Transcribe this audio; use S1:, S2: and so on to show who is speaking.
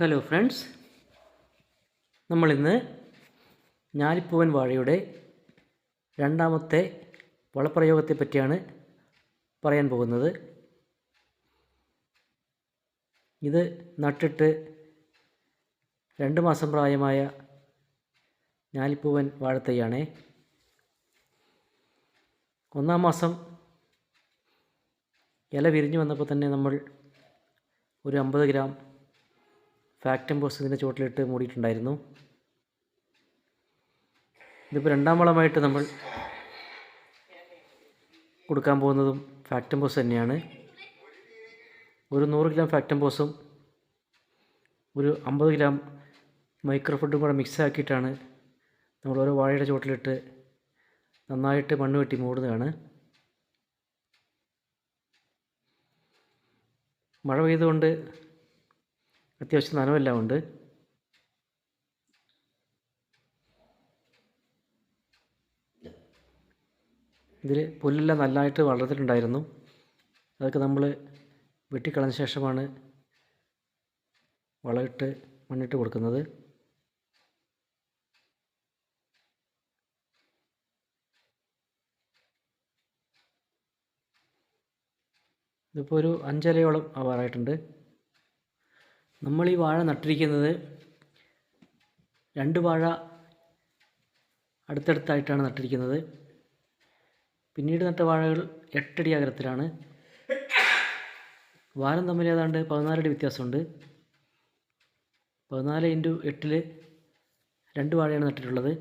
S1: Hello friends നമ്മളിന്ന് ഞാലിപ്പൂവൻ വാഴയുടെ രണ്ടാമത്തെ വളപ്രയോഗത്തെ പറ്റിയാണ് പറയാൻ പോകുന്നത്. ഇത് നട്ടിട്ട് രണ്ട് മാസം പ്രായമായ ഞാലിപ്പൂവൻ വാഴത്തൈയാണേ. ഒന്നാം മാസം ഇല വിരിഞ്ഞു വന്നപ്പോൾ തന്നെ നമ്മൾ ഒരു അമ്പത് ഗ്രാം ഫാക്ടം ബോസ് ഇതിന്റെ ചുവട്ടിലിട്ട് മൂടിയിട്ടുണ്ടായിരുന്നു. ഇതിപ്പോൾ രണ്ടാം വളമായിട്ട് നമ്മൾ കൊടുക്കാൻ പോകുന്നതും ഫാക്ടം ബോസ് തന്നെയാണ്. ഒരു നൂറ് ഗ്രാം ഫാക്ടം ബോസും ഒരു അമ്പത് ഗ്രാം മൈക്രോ ഫുഡും കൂടെ മിക്സ് ആക്കിയിട്ടാണ് നമ്മൾ ഓരോ വാഴയുടെ ചുവട്ടിലിട്ട് നന്നായിട്ട് മണ്ണ് വെട്ടി മൂടുന്നതാണ്. മഴ പെയ്തുകൊണ്ട് അത്യാവശ്യം നനവെല്ലാം ഉണ്ട്. ഇതിൽ പുല്ലെല്ലാം നല്ലതായിട്ട് വളർന്നിട്ടുണ്ടായിരുന്നു. അതൊക്കെ നമ്മൾ വെട്ടിക്കളഞ്ഞ ശേഷമാണ് വളമിട്ട് മണ്ണിട്ട് കൊടുക്കുന്നത്. ഇതിപ്പോൾ ഒരു അഞ്ചലയോളം ആവാറായിട്ടുണ്ട്. നമ്മൾ ഈ വാഴ നട്ടിരിക്കുന്നത് രണ്ട് വാഴ അടുത്തടുത്തായിട്ടാണ് നട്ടിരിക്കുന്നത്. പിന്നീട് നട്ട വാഴകൾ എട്ടടി അകലത്തിലാണ്. വാരം തമ്മിൽ ഏതാണ്ട് പതിനാലടി വ്യത്യാസമുണ്ട്. പതിനാല് ഇന്റു എട്ടിൽ രണ്ട് വാഴയാണ് നട്ടിട്ടുള്ളത്.